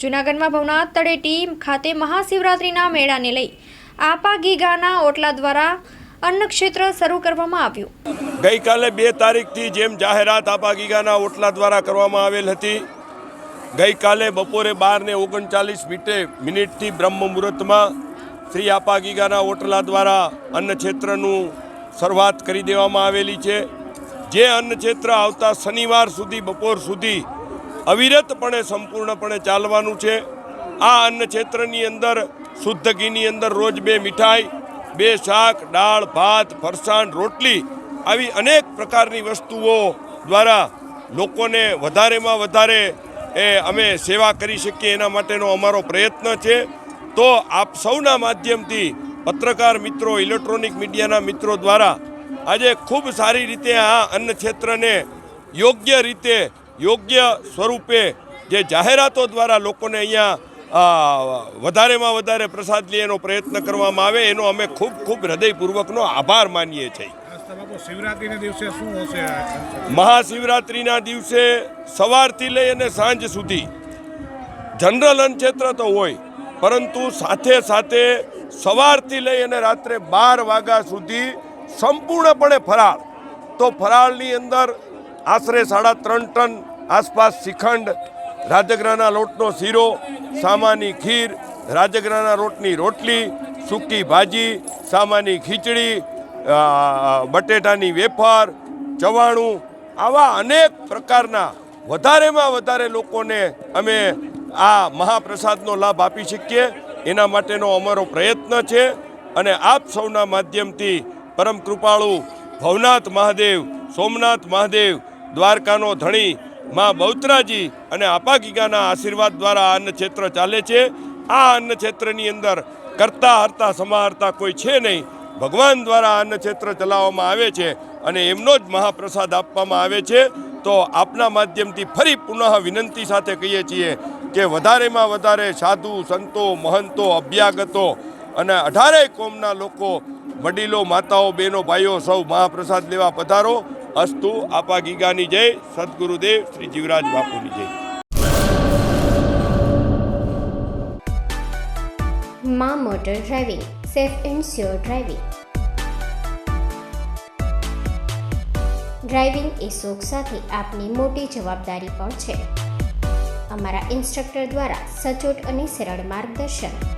જૂનાગઢમાં ભવનાથ તળેટી ખાતે મહાશિવરાત્રિના મેળાને લઈ આપા ગીગાના ઓટલા દ્વારા અન્નક્ષેત્ર શરૂ કરવામાં આવ્યું. ગઈકાલે બે તારીખથી જેમ જાહેરાત આપા ગીગાના ઓટલા દ્વારા કરવામાં આવેલ હતી, ગઈકાલે બપોરે બાર ને ઓગણચાલીસ મિનિટે મિનિટથી બ્રહ્મ મુહૂર્તમાં શ્રી આપા ગીગાના ઓટલા દ્વારા અન્નક્ષેત્રનું શરૂઆત કરી દેવામાં આવેલી છે. જે અન્નક્ષેત્ર આવતા શનિવાર સુધી, બપોર સુધી અવિરતપણે સંપૂર્ણપણે ચાલવાનું છે. આ અન્ન ક્ષેત્રની અંદર શુદ્ધ ઘીની અંદર રોજ બે મીઠાઈ, બે શાક, દાળ, ભાત, ફરસાણ, રોટલી આવી અનેક પ્રકારની વસ્તુઓ દ્વારા લોકોને વધારેમાં વધારે એ અમે સેવા કરી શકીએ એના માટેનો અમારો પ્રયત્ન છે. તો આપ સૌના માધ્યમથી પત્રકાર મિત્રો, ઇલેક્ટ્રોનિક મીડિયાના મિત્રો દ્વારા આજે ખૂબ સારી રીતે આ અન્ન ક્ષેત્રને યોગ્ય રીતે યોગ્ય સ્વરૂપે જે જાહેરાતો દ્વારા લોકોને અહીંયા વધારેમાં વધારે પ્રસાદ લે એનો પ્રયત્ન કરવામાં આવે એનો અમે ખૂબ ખૂબ હૃદયપૂર્વકનો આભાર માનીએ છીએ? મહાશિવરાત્રિના દિવસે સવારથી લઈ અને સાંજ સુધી જનરલ અનક્ષેત્ર તો હોય પરંતુ સાથે સાથે સવારથી લઈ અને રાત્રે બાર વાગ્યા સુધી સંપૂર્ણપણે ફરાળ તો ફરાળની અંદર આશરે સાડા ત્રણ ટન આસપાસ શ્રીખંડ રાજગરાના લોટનો શીરો, સામાની ખીર, રાજગરાના રોટની રોટલી, સૂકી ભાજી, સામાની ખીચડી બટેટાની વેફર, ચવાણું, આવા અનેક પ્રકારના વધારેમાં વધારે લોકોને અમે આ મહાપ્રસાદનો લાભ આપી શકીએ. એના માટેનો અમારો પ્રયત્ન છે અને આપ સૌના માધ્યમથી પરમ કૃપાળુ ભવનાથ મહાદેવ, સોમનાથ મહાદેવ દ્વારકાનો ધણી મા બહુતરાજી અને આપાગીગાના આશીર્વાદ દ્વારા આ ક્ષેત્ર ચાલે છે. આ ક્ષેત્રની અંદર કરતા હરતા સમાહરતા કોઈ છે નહીં. ભગવાન દ્વારા ક્ષેત્ર ચલાવવામાં આવે છે અને એમનો જ મહાપ્રસાદ આપવામાં આવે છે. તો આપના માધ્યમથી ફરી પુનઃ વિનંતી સાથે કહીએ છીએ કે વધારેમાં વધારે સાધુ, સંતો, મહંતો, અભ્યાગતો અને અઢારેય કોમના લોકો, વડીલો, માતાઓ, બહેનો, ભાઈઓ સૌ મહાપ્રસાદ લેવા પધારો. અસ્તુ આપા ગીગાની જય, સદગુરુદેવ શ્રી જીવરાજ બાપુની જય. Maa motor driving, safe and sure driving. Driving એ શોખ સાથે આપની મોટી જવાબદારી પણ છે. અમારા ઇન્સ્ટ્રક્ટર દ્વારા સચોટ અને સરળ માર્ગદર્શન